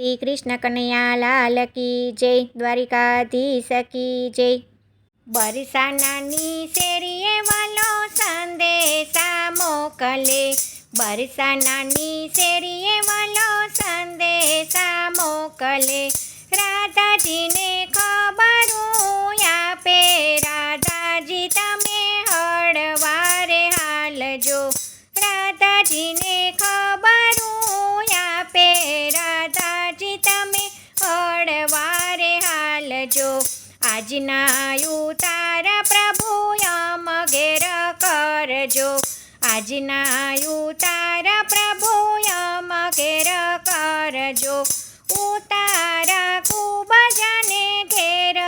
શ્રી કૃષ્ણ કનૈયા લાલ કી જય, દ્વારિકાધીશ કી જય. બરસાનાની શેરીએ વાલો સંદેશા મોકલે. બરસાનાની શેરીએ વાલો સંદેશા મોકલે. રાધાજીને આજના ઉતાર પ્રભુ ઘેર કરજો. આજના ઉતાર પ્રભુ યમ ઘેર કરજો. ઉતાર ખૂબ જાને ઘેર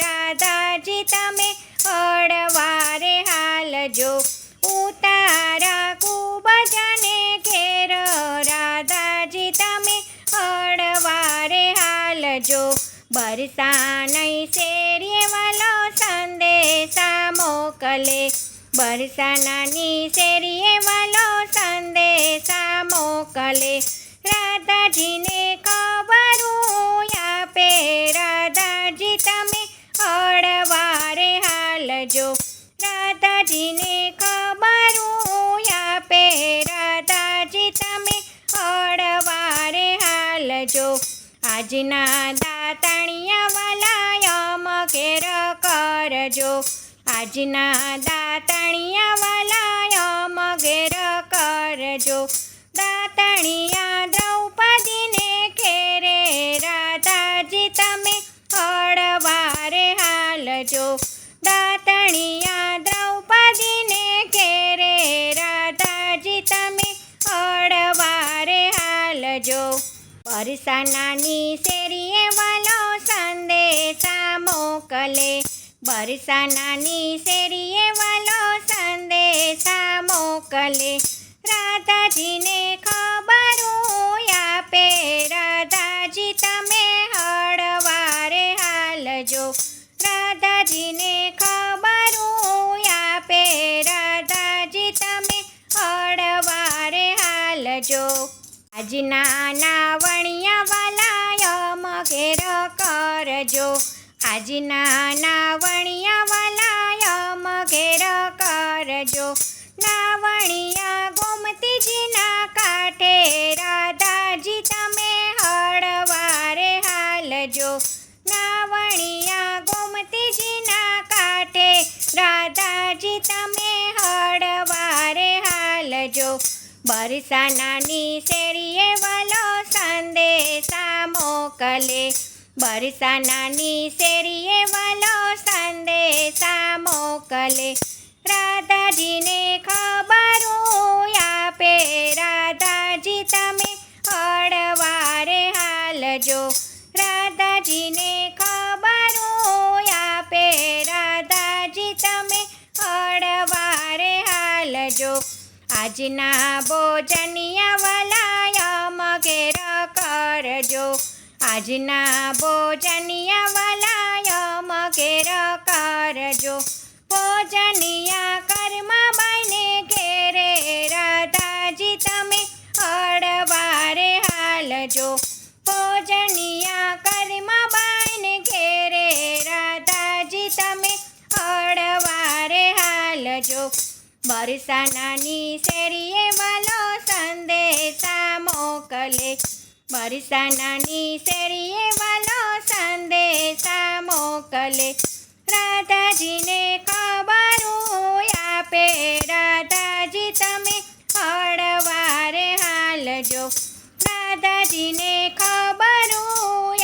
રાધાજી તમે અડવારે હાલજો. ઉતાર ખૂબ જાને ઘેર રાધાજી તમે અડવારે હાલજો. બરસાનઈ શેરીએ વાલો સંદેશા મોકલે. બરસાનાની શેરીએ વાલો સંદેશા મોકલે. રાધાજીને ખબરું આપે. રાધાજી તમે અડવારે હાલજો. રાધાજીને ખબરું આપે. રાધાજી તમે અડવારે હાલજો. આજના કરજો. આજના દાતણિયા વાલાયમ મગેર કરજો. દાતણિયા દ્રૌપદીને ઘેરે રાધાજી તમે હળવારે હાલજો. દાતણિયા દ્રૌપદીને ઘેરે રાધાજી તમે હળવારે હાલજો. પરસાનાની શેરીએ વાલો સંદેશા મોકલે. બરસાનાની શેરીએ વાલો સંદેશા મોકલે. રાધાજીને ખબર આપે. રાધાજી, તમે હળવારે હાલજો. રાધાજીને ખબર આપે. રાધાજી, તમે હળવારે હાલજો. આજના નાવણિયા વાલા ઘેર કરજો. આજના નાવણિયા બરસાનાની શેરીએ વાલો સંદેશા મોકલે. બરસાનાની શેરીએ વાલો સંદેશા મોકલે. રાધાજીને ખબરું આપે. રાધાજી, તમે હળવારે હાલજો. આજના ભોજનિયા વલાયા ઘેર કરજો. આજના ભોજનિયા વલાયા ઘેર કરજો. ભોજનિયા કર્મા બને ઘેરે, રાધાજી તમે અડવારે હાલજો. ભોજનિયા બરસાનાની શેરીએ વાલો સંદેશા મોકલે. બરસાનાની શેરીએ વાલો સંદેશા મોકલે. રાધાજીને ખબર આપે. રાધાજી, તમે હળવારે હાલજો. રાધાજીને ખબર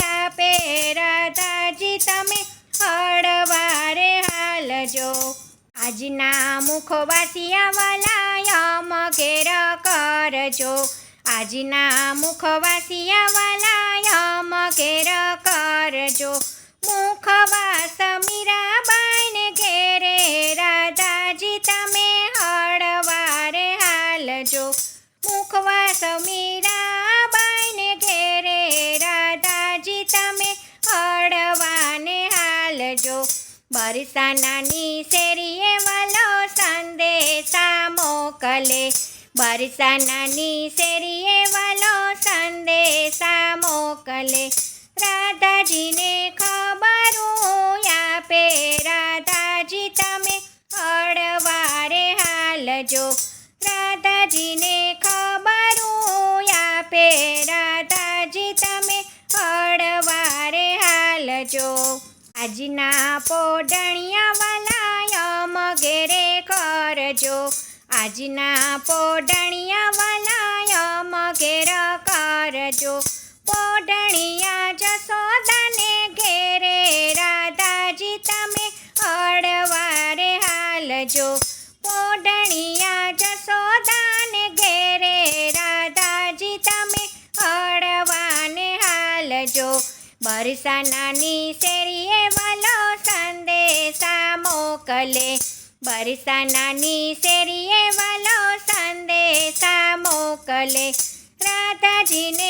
આપે. રાધાજી, તમે હળવારે હાલજો. આજના મુખવાસિયા વાલાયમ ઘેર કરજો. આજના મુખવાસિયા વાલાયમ ઘેર કરજો. બરસાનાની શેરીએ વાલો સંદેશા મોકલે. બરસાનાની શેરીએ વાલો સંદેશા મોકલે. રાધાજીને ખબર આપે. રાધાજી, તમે અડવારે હાલજો. આજના પોડણિયા વાલા મગેરે કરજો. આજના વાલા મગેર કરજો. પોડણિયા જસોદાને ઘેરે રાધાજી તમે અડવારે હાલજો. પોડણિયા જસોદાને ઘેરે રાધાજી તમે અડવાને હાલજો. બરસાનાની શેરીએ વાલો સંદેશા મોકલે. બરસાનાની શેરીએ વાલો સંદેશા મોકલે. રાધાજીને